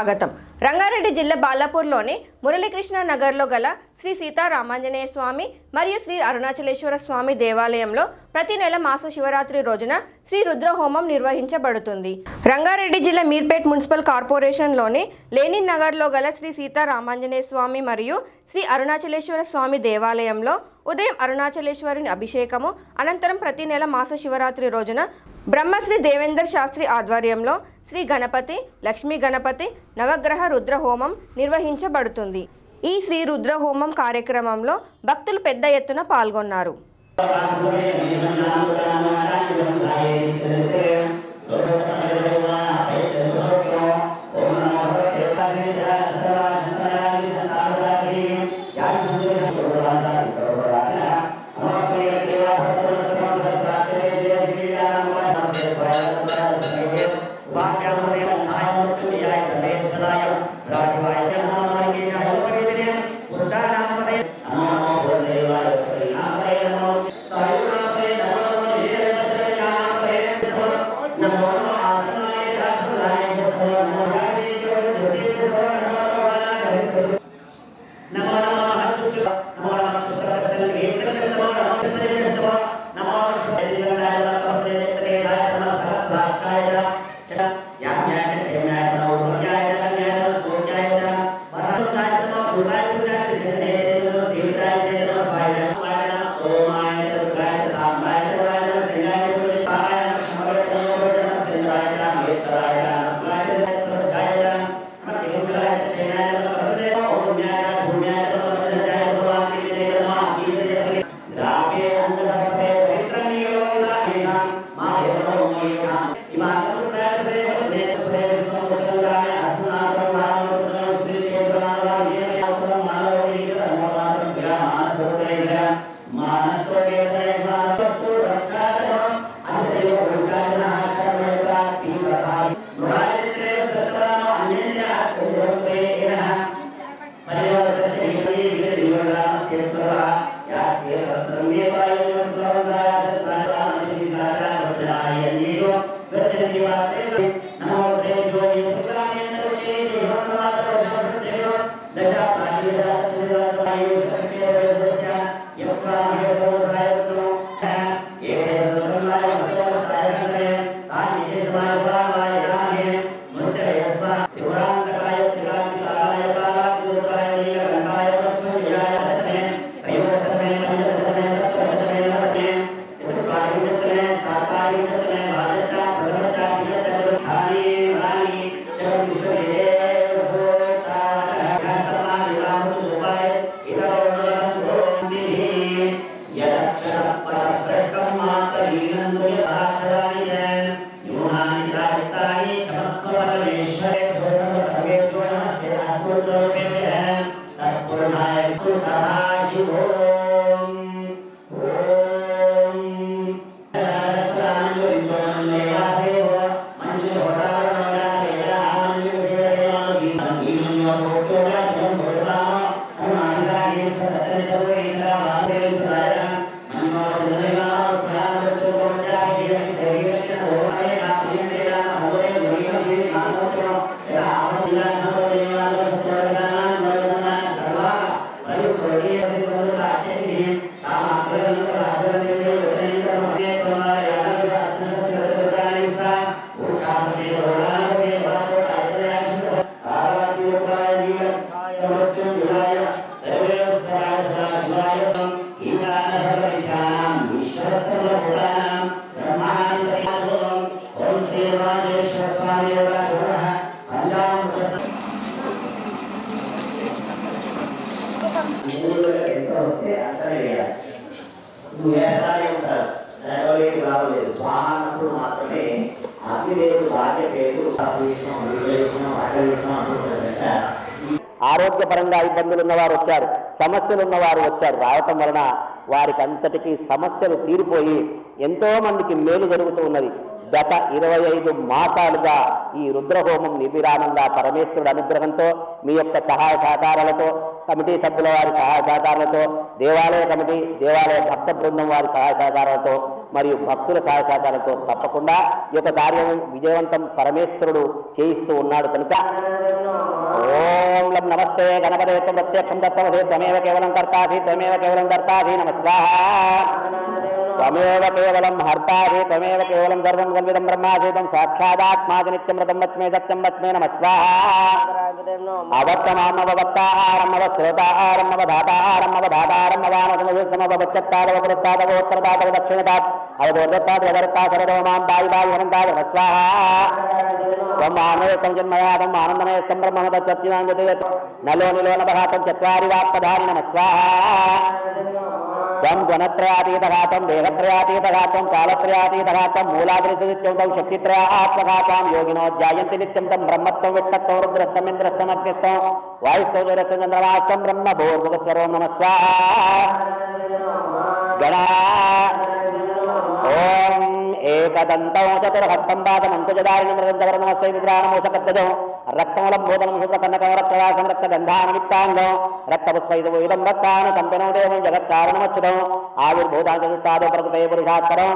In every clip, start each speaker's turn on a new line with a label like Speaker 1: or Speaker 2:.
Speaker 1: స్వాగతం రంగారెడ్డి జిల్లా బాలాపూర్లోని మురళీకృష్ణ నగర్లో గల శ్రీ సీతారామాంజనేయ స్వామి మరియు శ్రీ అరుణాచలేశ్వర స్వామి దేవాలయంలో ప్రతి నెల మాస శివరాత్రి రోజున శ్రీ రుద్రహోమం నిర్వహించబడుతుంది రంగారెడ్డి జిల్లా మీర్పేట్ మున్సిపల్ కార్పొరేషన్లోని లేనిన్ నగర్లో గల శ్రీ సీతారామాంజనేయ స్వామి మరియు శ్రీ అరుణాచలేశ్వర స్వామి దేవాలయంలో ఉదయం అరుణాచలేశ్వరుని అభిషేకము అనంతరం ప్రతి నెల మాస శివరాత్రి రోజున బ్రహ్మశ్రీ దేవేందర్ శాస్త్రి ఆధ్వర్యంలో శ్రీ గణపతి లక్ష్మీ గణపతి నవగ్రహ రుద్రహోమం నిర్వహించబడుతుంది ఈ శ్రీ రుద్రహోమం కార్యక్రమంలో భక్తులు పెద్ద ఎత్తున పాల్గొన్నారు Amor de la
Speaker 2: that they are Gracias. ఆరోగ్యపరంగా ఇబ్బందులు ఉన్నవారు వచ్చారు సమస్యలు ఉన్నవారు వచ్చారు రావటం వలన వారికి అంతటికీ సమస్యలు తీరిపోయి ఎంతోమందికి మేలు జరుగుతూ ఉన్నది గత ఇరవై ఐదు మాసాలుగా ఈ రుద్రహోమం నిబిరానంగా పరమేశ్వరుడు అనుగ్రహంతో మీ యొక్క సహాయ సహకారాలతో కమిటీ సభ్యుల వారి సహాయ సహకారాలతో దేవాలయ కమిటీ దేవాలయ భక్త బృందం వారి సహాయ సహకారాలతో మరియు భక్తుల సహాయ సహకారంతో తప్పకుండా ఈ యొక్క కార్యం విజయవంతం పరమేశ్వరుడు చేయిస్తూ ఉన్నాడు కనుక ఓం లం నమస్తే గణపదే ప్రత్యక్షం దత్తమసే కేవలం కర్తాసి తమేవ కేవలం కర్తాసి నమ స్వాహ త్వమేవ కేవలం హర్తాది త్వమేవ కేవలం సర్వం సర్విదం బ్రహ్మాసేతం సాక్షాదాత్మాది నిత్యం రతం వత్మే సత్యం వత్మే నమస్వాహ అవత్తమామవత్తాహారం అవశ్రోతాహారం అవధాతాహారం అవధాతారం అవామతమభవచ్చత్తాదవృత్తాదవోత్తరతాదవ దక్షిణతాత్ అవధోదత్తాదవదత్తా సరదవమాం తాయి తాయి హనంతాద నమస్వాహ త్వం ఆనందస్తం జన్మయా త్వం ఆనందమయస్తం బ్రహ్మమత చచ్చిదాంగతే నలో నిలో నభాతం చత్వారి వాప్తధారి నమస్వాహ త్వం గుణత్రయాతీతఘాతం దేహత్రయాతీతఘాతం కాలత్రయాతీతఘాతం మూలాదృశిత్యం తౌ శక్తిత్రయాత్మఘాతాం యోగినో జాయంతి నిత్యం తం బ్రహ్మత్వం విట్టత్వం రుద్రస్తమింద్రస్తం అగ్నిస్తం వాయుస్తోరస్తం చంద్రమాస్తం బ్రహ్మ భూర్భువస్వరం నమ స్వాహ గణా ఓం ఏకదంతం చతుర్హస్తం పాదమంకుజదారిణం మృదంతవరం నమస్తే విగ్రహణమోషకర్తజం రక్తములబోధనం శుభ్రకన్నకం రక్తవాసం రక్తగంధా నిమిత్తాంగం రక్తపుష్పైతం రక్తాను కంపెనం దేవం జగత్కారణమచ్యుతం ఆవిర్భూతాంచుష్టాదో ప్రకృతే పురుషాత్పరం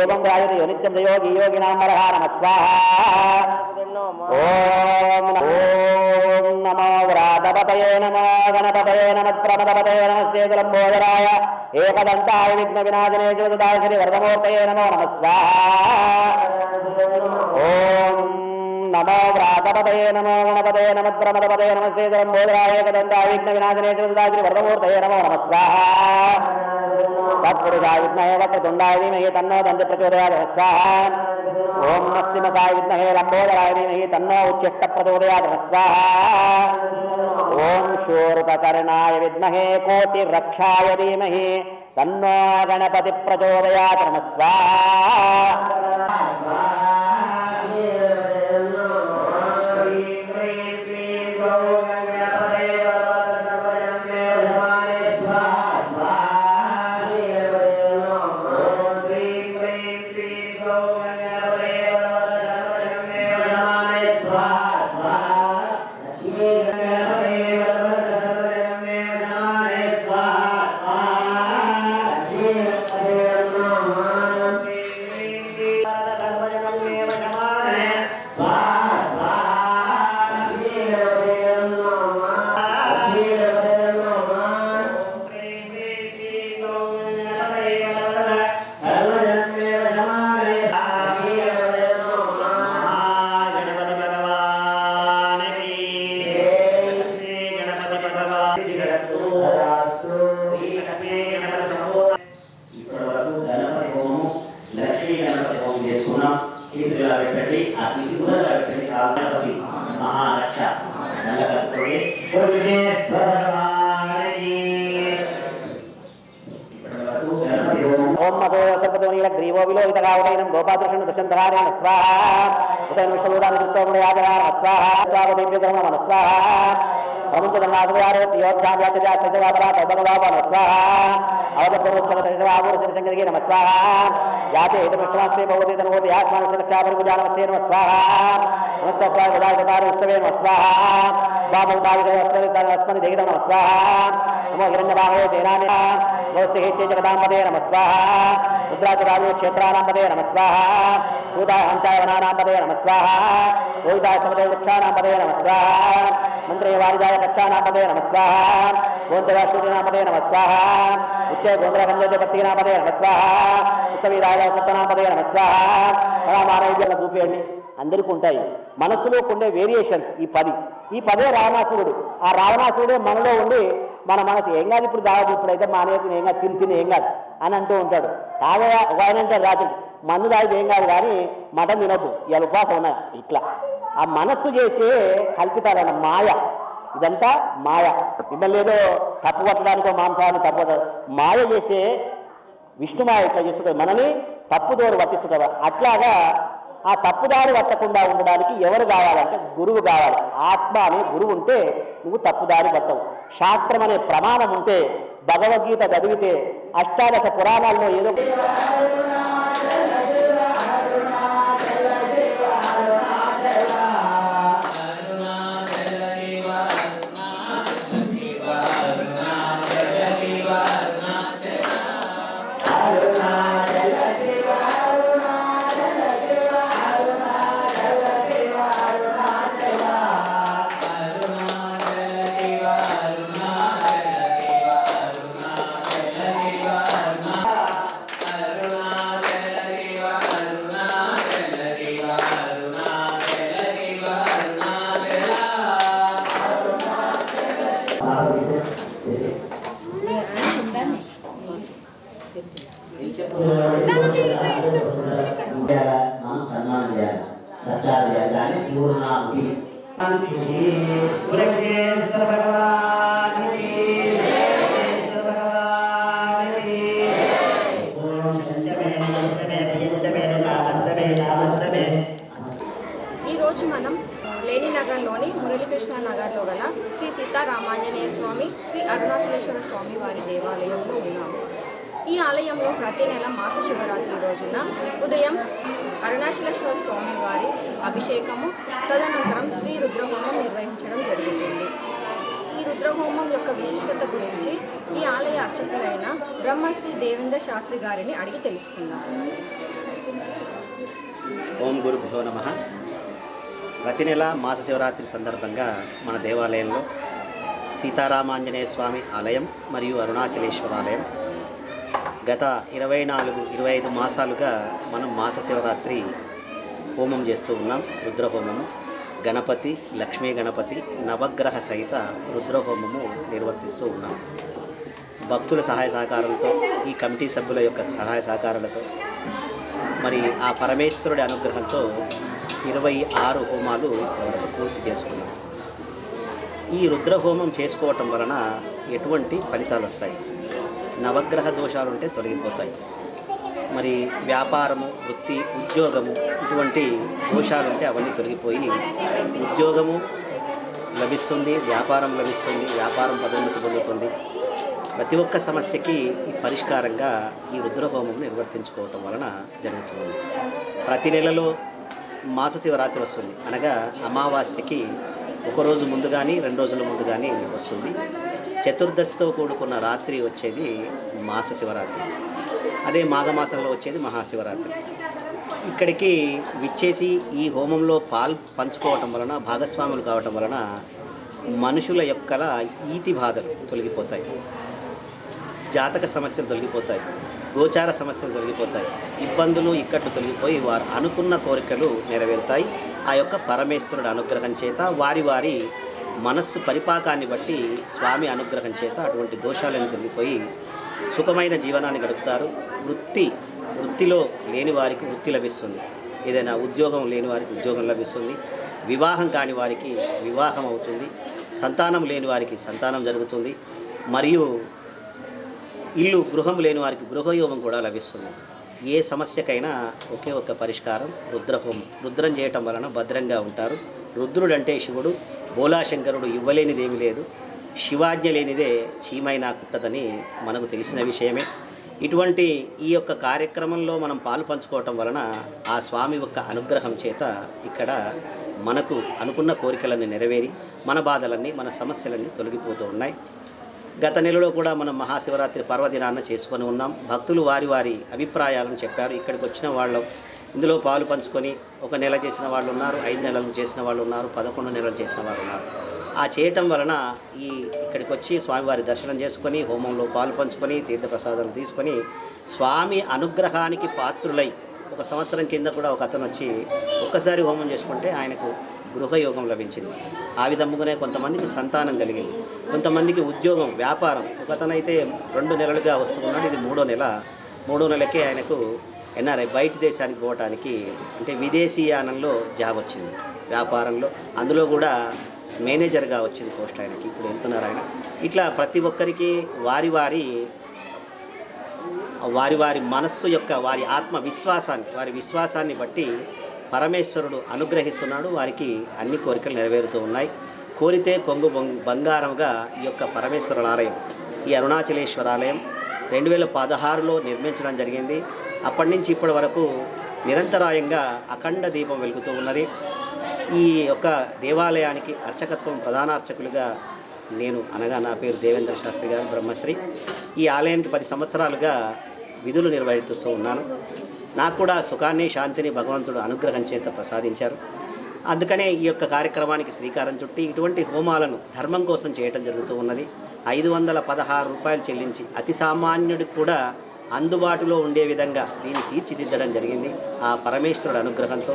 Speaker 2: ఏం రాయతి యోనిత్యం యోగి యోగినాం వరహా నమ ఓం నమో వ్రాతపతయే నమో గణపతయే నమత్రమదపతే నమస్తే తులంబోధరాయ ఏకదంతాయ విఘ్న వినాశనే శివదాశని వర్ధమూర్తయే నమో నమ స్వాహ ఓం నమో వ్రాతపదే నమో గణపదే నమద్రమదపదే నమస్తేతరం బోధరాయ కదంతాయ విఘ్న వినాశనే శివసుదాద్రి వరదమూర్తయే నమో నమ స్వాహ తత్పురుషాయ విఘ్నయే వక్రతుండాయ ధీమహి తన్నో దంతి ప్రచోదయాయ నమ స్వాహ ఓం నస్తిమకాయ విఘ్నహే లంబోదరాయ ధీమహి తన్నో ఉచ్చిష్ట ప్రచోదయాయ గణపతి ప్రచోదయాయ
Speaker 3: ಅಡಳಿ ಅತಿ ದೂರದ ಅಡಳಿ ಕಾಲ್ಪತಿ ಮಹಾರಕ್ಷ ನಲ್ಲಕರ್ತೊಡೆ ಕೊಡುಗೆ
Speaker 2: ಸದಮಾನಿ ಓಂ ಮಸೋ ಸರ್ಪದೋನಿಗಳ ಗ್ರೀವೋ ವಿಲೋಹಿತ ಕಾವಟೈನಂ ಗೋಪಾದೃಶನು ದಶಂಧರಾರೇಣ ಸ್ವಾಹ ಉತನ ವಿಶ್ವರೂಢಾನ ಕೃತ್ವಗುಣಯಾಗರಾರ ಸ್ವಾಹ ಸ್ವಾಗತೇಭ್ಯ ಗಮನ ಸ್ವಾಹ ಭಗವಂತನಾಥವಾರೋತ್ಯೋಧ್ಯಾಜಾತಿಜಾತಿಜಾಪರಾಧ ಭಗವಾನ ಸ್ವಾಹ ಅವಧಪೂರ್ವಕ ನಮಸ್ವಾಹ యాచే హితమిష్టమస్తే భవతి తనుభూతి యాస్మాన్ చిన్నకాపరిభుజానమస్తే నమ స్వాహా నమస్తత్వాయ ఉదాగతారుస్తవే నమ స్వాహా బాబుదాగిదేవస్మని దేగిత నమ స్వాహా నమో హిరణ్యబాహవే సేనాని గౌస్యహేచ్చే జగదాంబదే నమ స్వాహా రుద్రాచరాజు క్షేత్రానాంబదే నమ స్వాహా భూతాయ హంచాయవనానాంబదే నమ స్వాహా భూతాయ సమదే వృక్షానాంబదే నమ స్వాహా మంత్రే వారిజాయ కక్షానాంబదే నమ స్వాహా భూతవాశ్వతి నామదే నమ స్వాహా उच्चय గోంద్రగంధోపత్తికి నామదే నమస్వాహ నమస్వాహ రామారాయణ చూపేయండి అందరికీ ఉంటాయి మనసులో ఉండే వేరియేషన్స్ ఈ పది ఈ పదే రావణాసురుడు ఆ రావణాసురుడే మనలో ఉండి మన మనసు ఏం కాదు ఇప్పుడు దాదాపు ఇప్పుడైతే మానేయకుండా ఏం కాదు తిని తిని ఏం కాదు అని అంటూ ఉంటాడు తాగా ఒక ఆయన మందు దాగి ఏం కాదు కానీ మటన్ తినొద్దు ఇవాళ ఉపాసం ఉన్నాయి ఇట్లా ఆ మనస్సు చేసే కల్పితాలన్న మాయ ఇదంతా మాయ మిమ్మల్ని ఏదో తప్పు పట్టడానికో మాంసాన్ని తప్పు మాయ చేసే విష్ణు మాయ ఇట్లా చేస్తుంటుంది మనని తప్పుదోరు పట్టిస్తుంటారు అట్లాగా ఆ తప్పుదారి పట్టకుండా ఉండడానికి ఎవరు కావాలంటే గురువు కావాలి ఆత్మ అనే గురువు ఉంటే నువ్వు తప్పుదారి పట్టవు శాస్త్రం అనే ప్రమాణం ఉంటే భగవద్గీత చదివితే అష్టాదశ పురాణాల్లో ఏదో
Speaker 1: ఈరోజు మనం లేనినగర్లోని మురళీకృష్ణ నగర్లో గల శ్రీ సీతారామాంజనేయ స్వామి శ్రీ అరుణాచలేశ్వర స్వామి వారి దేవాలయంలో ఉన్నాము ఈ ఆలయంలో ప్రతి నెల మాస శివరాత్రి రోజున ఉదయం అరుణాచలేశ్వర స్వామి వారి అభిషేకము తదనంతరం శ్రీ రుద్రహోమం నిర్వహించడం జరుగుతుంది ఈ రుద్రహోమం యొక్క విశిష్టత గురించి ఈ ఆలయ అర్చకులైన బ్రహ్మశ్రీ దేవేంద్ర శాస్త్రి గారిని అడిగి తెలుసుకుందాం
Speaker 3: ఓం గురుభ్యో నమ ప్రతి నెల మాస శివరాత్రి సందర్భంగా మన దేవాలయంలో సీతారామాంజనేయ స్వామి ఆలయం మరియు అరుణాచలేశ్వర ఆలయం గత ఇరవై నాలుగు ఇరవై ఐదు మాసాలుగా మనం మాస శివరాత్రి హోమం చేస్తూ ఉన్నాం రుద్రహోమము గణపతి లక్ష్మీ గణపతి నవగ్రహ సహిత రుద్రహోమము నిర్వర్తిస్తూ ఉన్నాం భక్తుల సహాయ సహకారాలతో ఈ కమిటీ సభ్యుల యొక్క సహాయ సహకారాలతో మరి ఆ పరమేశ్వరుడి అనుగ్రహంతో ఇరవై ఆరు హోమాలు పూర్తి చేసుకున్నాం ఈ రుద్రహోమం చేసుకోవటం వలన ఎటువంటి ఫలితాలు వస్తాయి నవగ్రహ దోషాలు ఉంటే తొలగిపోతాయి మరి వ్యాపారము వృత్తి ఉద్యోగము ఇటువంటి దోషాలు ఉంటే అవన్నీ తొలగిపోయి ఉద్యోగము లభిస్తుంది వ్యాపారం లభిస్తుంది వ్యాపారం పదోన్నతి పొందుతుంది ప్రతి ఒక్క సమస్యకి పరిష్కారంగా ఈ రుద్రహోమం నిర్వర్తించుకోవటం వలన జరుగుతుంది ప్రతి నెలలో మాస శివరాత్రి వస్తుంది అనగా అమావాస్యకి ఒకరోజు ముందు కానీ రెండు రోజుల ముందు కానీ వస్తుంది చతుర్దశితో కూడుకున్న రాత్రి వచ్చేది మాస శివరాత్రి అదే మాఘమాసంలో వచ్చేది మహాశివరాత్రి ఇక్కడికి విచ్చేసి ఈ హోమంలో పాల్ పంచుకోవటం వలన భాగస్వాములు కావటం వలన మనుషుల యొక్క ఈతి బాధలు తొలగిపోతాయి జాతక సమస్యలు తొలగిపోతాయి గోచార సమస్యలు తొలగిపోతాయి ఇబ్బందులు ఇక్కట్లు తొలగిపోయి వారు అనుకున్న కోరికలు నెరవేరుతాయి ఆ యొక్క పరమేశ్వరుడు అనుగ్రహం చేత వారి వారి మనస్సు పరిపాకాన్ని బట్టి స్వామి అనుగ్రహం చేత అటువంటి దోషాలను తొలగిపోయి సుఖమైన జీవనాన్ని గడుపుతారు వృత్తి వృత్తిలో లేని వారికి వృత్తి లభిస్తుంది ఏదైనా ఉద్యోగం లేని వారికి ఉద్యోగం లభిస్తుంది వివాహం కాని వారికి వివాహం అవుతుంది సంతానం లేని వారికి సంతానం జరుగుతుంది మరియు ఇల్లు గృహం లేని వారికి గృహయోగం కూడా లభిస్తుంది ఏ సమస్యకైనా ఒకే ఒక పరిష్కారం రుద్రహోమం రుద్రం చేయటం వలన భద్రంగా ఉంటారు రుద్రుడు అంటే శివుడు బోలాశంకరుడు ఇవ్వలేనిదేమి లేదు శివాజ్ఞ లేనిదే చీమైన కుట్టదని మనకు తెలిసిన విషయమే ఇటువంటి ఈ యొక్క కార్యక్రమంలో మనం పాలు పంచుకోవటం వలన ఆ స్వామి యొక్క అనుగ్రహం చేత ఇక్కడ మనకు అనుకున్న కోరికలన్నీ నెరవేరి మన బాధలన్నీ మన సమస్యలన్నీ తొలగిపోతూ ఉన్నాయి గత నెలలో కూడా మనం మహాశివరాత్రి పర్వదినాన్న చేసుకొని ఉన్నాం భక్తులు వారి వారి అభిప్రాయాలను చెప్పారు ఇక్కడికి వచ్చిన వాళ్ళు ఇందులో పాలు పంచుకొని ఒక నెల చేసిన వాళ్ళు ఉన్నారు ఐదు నెలలు చేసిన వాళ్ళు ఉన్నారు పదకొండు నెలలు చేసిన వాళ్ళు ఉన్నారు ఆ చేయటం వలన ఈ ఇక్కడికి వచ్చి స్వామివారి దర్శనం చేసుకొని హోమంలో పాలు పంచుకొని తీర్థప్రసాదాలు తీసుకొని స్వామి అనుగ్రహానికి పాత్రులై ఒక సంవత్సరం కింద కూడా ఒక అతను వచ్చి ఒక్కసారి హోమం చేసుకుంటే ఆయనకు గృహయోగం లభించింది ఆ విధముగానే కొంతమందికి సంతానం కలిగింది కొంతమందికి ఉద్యోగం వ్యాపారం ఒకతనైతే రెండు నెలలుగా వస్తున్నాడు ఇది మూడో నెల మూడో నెలకే ఆయనకు ఎన్ఆర్ఐ బయట దేశానికి పోవటానికి అంటే విదేశీయానంలో జాబ్ వచ్చింది వ్యాపారంలో అందులో కూడా మేనేజర్గా వచ్చింది పోస్ట్ ఆయనకి ఇప్పుడు వెళ్తున్నారు ఆయన ఇట్లా ప్రతి ఒక్కరికి వారి వారి వారి వారి మనస్సు యొక్క వారి ఆత్మవిశ్వాసాన్ని వారి విశ్వాసాన్ని బట్టి పరమేశ్వరుడు అనుగ్రహిస్తున్నాడు వారికి అన్ని కోరికలు నెరవేరుతూ ఉన్నాయి కోరితే కొంగు బంగారంగా ఈ యొక్క పరమేశ్వరుల ఆలయం ఈ అరుణాచలేశ్వర ఆలయం రెండు వేల పదహారులో నిర్మించడం జరిగింది అప్పటి నుంచి ఇప్పటి వరకు నిరంతరాయంగా అఖండ దీపం వెలుగుతూ ఉన్నది ఈ యొక్క దేవాలయానికి అర్చకత్వం ప్రధాన అర్చకులుగా నేను అనగా నా పేరు దేవేంద్ర శాస్త్రి గారు బ్రహ్మశ్రీ ఈ ఆలయానికి పది సంవత్సరాలుగా విధులు నిర్వహిస్తూ ఉన్నాను నాకు కూడా సుఖాన్ని శాంతిని భగవంతుడు అనుగ్రహం చేత ప్రసాదించారు అందుకనే ఈ యొక్క కార్యక్రమానికి శ్రీకారం చుట్టి ఇటువంటి హోమాలను ధర్మం కోసం చేయటం జరుగుతూ ఉన్నది ఐదు వందల పదహారు రూపాయలు చెల్లించి అతి సామాన్యుడికి కూడా అందుబాటులో ఉండే విధంగా దీన్ని తీర్చిదిద్దడం జరిగింది ఆ పరమేశ్వరుడు అనుగ్రహంతో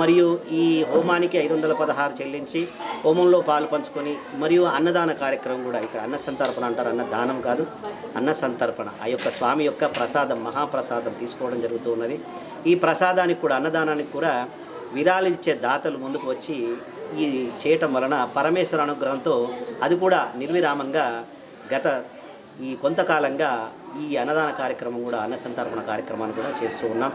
Speaker 3: మరియు ఈ హోమానికి ఐదు వందల పదహారు చెల్లించి హోమంలో పాలు పంచుకొని మరియు అన్నదాన కార్యక్రమం కూడా ఇక్కడ అన్న సంతర్పణ అంటారు అన్నదానం కాదు అన్న సంతర్పణ ఆ యొక్క స్వామి యొక్క ప్రసాదం మహాప్రసాదం తీసుకోవడం జరుగుతూ ఉన్నది ఈ ప్రసాదానికి కూడా అన్నదానానికి కూడా విరాళించే దాతలు ముందుకు వచ్చి ఈ చేయటం వలన పరమేశ్వర అనుగ్రహంతో అది కూడా నిర్విరామంగా గత ఈ కొంతకాలంగా ఈ అన్నదాన కార్యక్రమం కూడా అన్న సంతర్పణ కార్యక్రమాన్ని కూడా చేస్తూ ఉన్నాం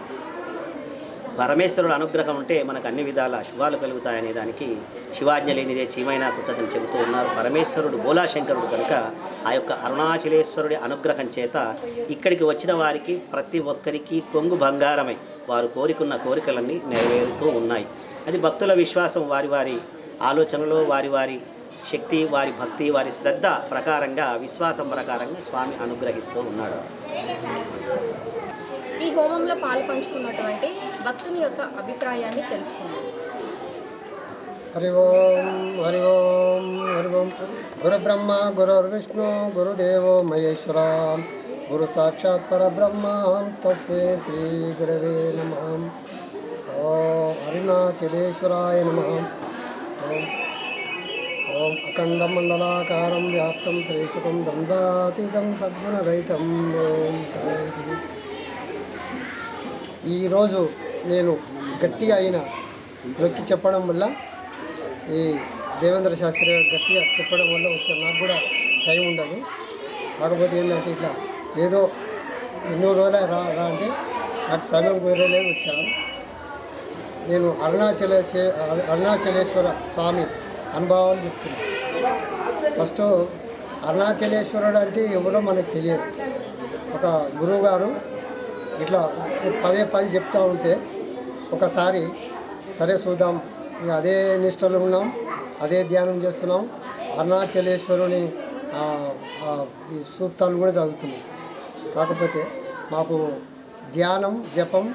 Speaker 3: పరమేశ్వరుడు అనుగ్రహం ఉంటే మనకు అన్ని విధాల శుభాలు కలుగుతాయనే దానికి శివాజ్ఞ లేనిదే చీమైనా కుట్టదని చెబుతూ ఉన్నారు పరమేశ్వరుడు బోలాశంకరుడు కనుక ఆ యొక్క అరుణాచలేశ్వరుడి అనుగ్రహం చేత ఇక్కడికి వచ్చిన వారికి ప్రతి ఒక్కరికి కొంగు బంగారమై వారు కోరికున్న కోరికలన్నీ నెరవేరుతూ ఉన్నాయి అది భక్తుల విశ్వాసం వారి వారి ఆలోచనలో వారి వారి శక్తి వారి భక్తి వారి శ్రద్ధ ప్రకారంగా విశ్వాసం ప్రకారంగా స్వామి అనుగ్రహిస్తూ ఉన్నాడు
Speaker 1: ఈ హోమంలో పాలు పంచుకున్నటువంటి భక్తుని యొక్క అభిప్రాయాన్ని తెలుసుకుందాం
Speaker 4: హరి ఓం హరి ఓం హరి ఓం గురు బ్రహ్మ విష్ణు గురుదేవో మహేశ్వర గురు సాక్షాత్ పరబ్రహ్మ తస్మే శ్రీ గురవే నమ ఓం అరుణాచలేశ్వరాయ నమ ఓం అఖండ మండలాకారం వ్యాప్తం శ్రీసుఖం దండాతీతం సద్గుణరహితం ఓం శాంతి ఈరోజు నేను గట్టిగా అయిన నొక్కి చెప్పడం వల్ల ఈ దేవేంద్ర శాస్త్రి గట్టిగా చెప్పడం వల్ల వచ్చే నాకు కూడా టైం ఉండదు కాకపోతే ఏంటంటే ఇట్లా ఏదో ఎన్నో రోజుల రా రా అంటే నాకు సమయం కుదరలేదు వచ్చాను నేను అరుణాచలేశ్వర అరుణాచలేశ్వర స్వామి అనుభవాలు చెప్తున్నాను ఫస్ట్ అరుణాచలేశ్వరుడు అంటే ఎవరో మనకు తెలియదు ఒక గురువుగారు ఇట్లా పదే పది చెప్తూ ఉంటే ఒకసారి సరే చూద్దాం అదే నిష్టలు ఉన్నాం అదే ధ్యానం చేస్తున్నాం అరుణాచలేశ్వరుని సూక్తాలు కూడా చదువుతున్నాం కాకపోతే మాకు ధ్యానం జపం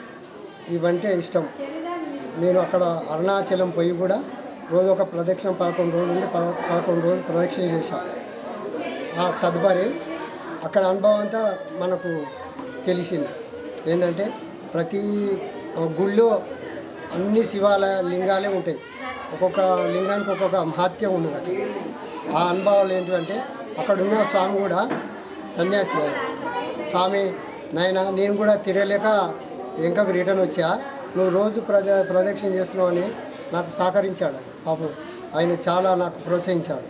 Speaker 4: ఇవంటే ఇష్టం నేను అక్కడ అరుణాచలం పోయి కూడా రోజు ఒక ప్రదక్షిణ పదకొండు రోజుల నుండి పదకొండు రోజులు ప్రదక్షిణ చేశాం తదుపరి అక్కడ అనుభవం అంతా మనకు తెలిసింది ఏంటంటే ప్రతి గుళ్ళో అన్ని శివాలయ లింగాలే ఉంటాయి ఒక్కొక్క లింగానికి ఒక్కొక్క మహాత్యం ఉంది అక్కడ ఆ అనుభవాలు ఏంటంటే అక్కడ ఉన్న స్వామి కూడా సన్యాసి స్వామి నాయన నేను కూడా తిరగలేక ఇంకకు రిటర్న్ వచ్చా నువ్వు రోజు ప్రద ప్రదక్షిణ చేస్తున్నావు అని నాకు సహకరించాడు పాపం ఆయన చాలా నాకు ప్రోత్సహించాడు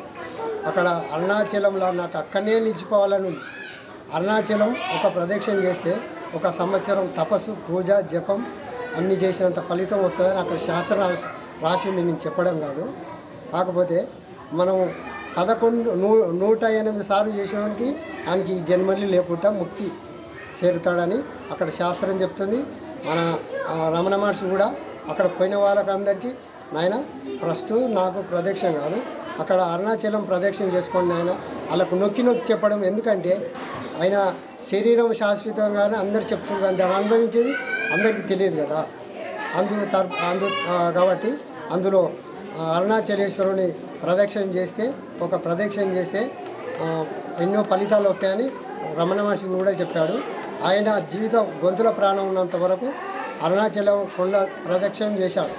Speaker 4: అక్కడ అరుణాచలంలో నాకు అక్కడనే నిలిచిపోవాలని ఉంది అరుణాచలం ఒక ప్రదక్షిణ చేస్తే ఒక సంవత్సరం తపస్సు పూజ జపం అన్నీ చేసినంత ఫలితం వస్తుందని అక్కడ శాస్త్ర రాసింది నేను చెప్పడం కాదు కాకపోతే మనం పదకొండు నూ నూట ఎనిమిది సార్లు చేసేవానికి ఆయనకి జన్మని లేకుండా ముక్తి చేరుతాడని అక్కడ శాస్త్రం చెప్తుంది మన రమణ మహర్షి కూడా అక్కడ పోయిన వాళ్ళకందరికీ నాయన ఫస్ట్ నాకు ప్రదక్షిణ కాదు అక్కడ అరుణాచలం ప్రదక్షిణ చేసుకోండి ఆయన వాళ్ళకు నొక్కి నొక్కి చెప్పడం ఎందుకంటే ఆయన శరీరం శాశ్వతంగానే అందరు చెప్తున్నారు కానీ దాన్ని అనుభవించేది అందరికీ తెలియదు కదా అందు అందు కాబట్టి అందులో అరుణాచలేశ్వరుని ప్రదక్షిణ చేస్తే ఒక ప్రదక్షిణ చేస్తే ఎన్నో ఫలితాలు వస్తాయని రమణ మహర్షి కూడా చెప్పాడు ఆయన జీవితం గొంతుల ప్రాణం ఉన్నంత వరకు అరుణాచలం కొండ ప్రదక్షిణ చేశాడు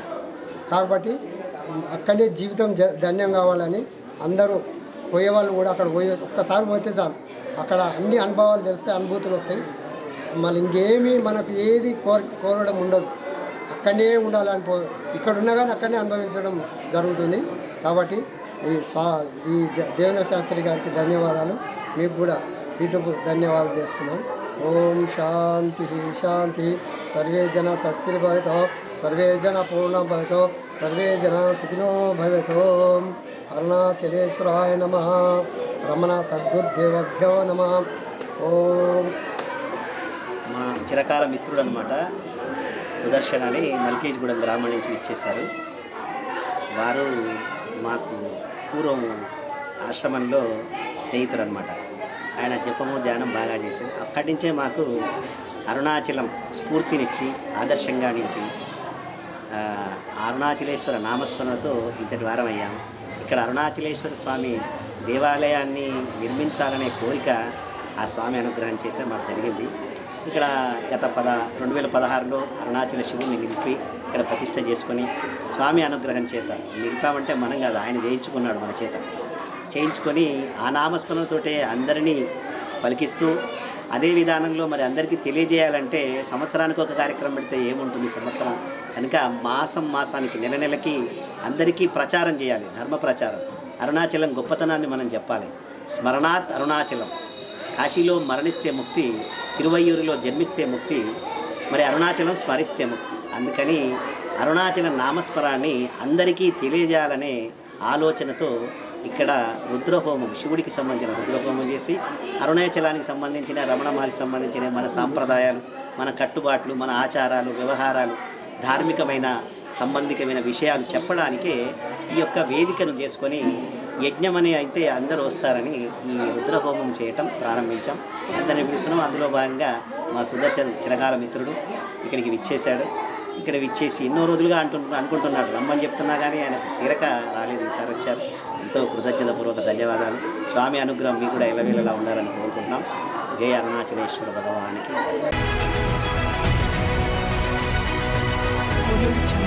Speaker 4: కాబట్టి అక్కడే జీవితం ధన్యం కావాలని అందరూ పోయేవాళ్ళు కూడా అక్కడ పోయే ఒక్కసారి పోతే చాలు అక్కడ అన్ని అనుభవాలు తెలిస్తే అనుభూతులు వస్తాయి మళ్ళీ ఇంకేమీ మనకు ఏది కోరి కోరడం ఉండదు అక్కడనే ఉండాలని పో ఇక్కడ ఉన్నా కానీ అక్కడనే అనుభవించడం జరుగుతుంది కాబట్టి ఈ స్వా ఈ దేవేంద్ర శాస్త్రి గారికి ధన్యవాదాలు మీకు కూడా వీటికి ధన్యవాదాలు చేస్తున్నాం ఓం శాంతి శాంతి సర్వే జన సస్థిర భవితో సర్వే జన పూర్ణ భవితో సర్వే జనా సుఖినో భవతో అరుణాచలేశ్వరాయ నమ రమణ సద్గురుదేవభ్యో నమ ఓం
Speaker 3: మా చిరకాల మిత్రుడు అనమాట సుదర్శన్ అని మల్కేజ్గూడెం గ్రామం నుంచి ఇచ్చేశారు వారు మాకు పూర్వం ఆశ్రమంలో స్నేహితుడు అనమాట ఆయన జపము ధ్యానం బాగా చేశారు అక్కడి నుంచే మాకు అరుణాచలం స్ఫూర్తినిచ్చి ఆదర్శంగా నుంచి అరుణాచలేశ్వర నామస్మరణతో ఇంతటి వారం అయ్యాము ఇక్కడ అరుణాచలేశ్వర స్వామి దేవాలయాన్ని నిర్మించాలనే కోరిక ఆ స్వామి అనుగ్రహం చేత మాకు జరిగింది ఇక్కడ గత పద రెండు వేల పదహారులో అరుణాచల శివుని నిలిపి ఇక్కడ ప్రతిష్ట చేసుకొని స్వామి అనుగ్రహం చేత నిలిపామంటే మనం కాదు ఆయన చేయించుకున్నాడు మన చేత చేయించుకొని ఆ నామస్మరణతోటే అందరినీ పలికిస్తూ అదే విధానంలో మరి అందరికీ తెలియజేయాలంటే సంవత్సరానికి ఒక కార్యక్రమం పెడితే ఏముంటుంది సంవత్సరం కనుక మాసం మాసానికి నెల నెలకి అందరికీ ప్రచారం చేయాలి ధర్మ ప్రచారం అరుణాచలం గొప్పతనాన్ని మనం చెప్పాలి స్మరణాత్ అరుణాచలం కాశీలో మరణిస్తే ముక్తి తిరువయ్యూరులో జన్మిస్తే ముక్తి మరి అరుణాచలం స్మరిస్తే ముక్తి అందుకని అరుణాచల నామస్మరాన్ని అందరికీ తెలియజేయాలనే ఆలోచనతో ఇక్కడ రుద్రహోమం శివుడికి సంబంధించిన రుద్రహోమం చేసి అరుణాచలానికి సంబంధించిన రమణ మహర్షి సంబంధించిన మన సాంప్రదాయాలు మన కట్టుబాట్లు మన ఆచారాలు వ్యవహారాలు ధార్మికమైన సంబంధికమైన విషయాలు చెప్పడానికే ఈ యొక్క వేదికను చేసుకొని యజ్ఞమని అయితే అందరూ వస్తారని ఈ రుద్రహోమం చేయటం ప్రారంభించాం అందరిని పిలుస్తున్నాం అందులో భాగంగా మా సుదర్శన్ చిరకాల మిత్రుడు ఇక్కడికి విచ్చేశాడు ఇక్కడ విచ్చేసి ఎన్నో రోజులుగా అంటు అనుకుంటున్నాడు రమ్మని చెప్తున్నా కానీ ఆయన తీరక రాలేదు ఈసారి వచ్చారు ఎంతో కృతజ్ఞతపూర్వక ధన్యవాదాలు స్వామి అనుగ్రహం మీ కూడా ఇలవేళలా ఉండాలని కోరుకుంటున్నాం జయ అరుణాచలేశ్వర భగవానికి
Speaker 1: జయ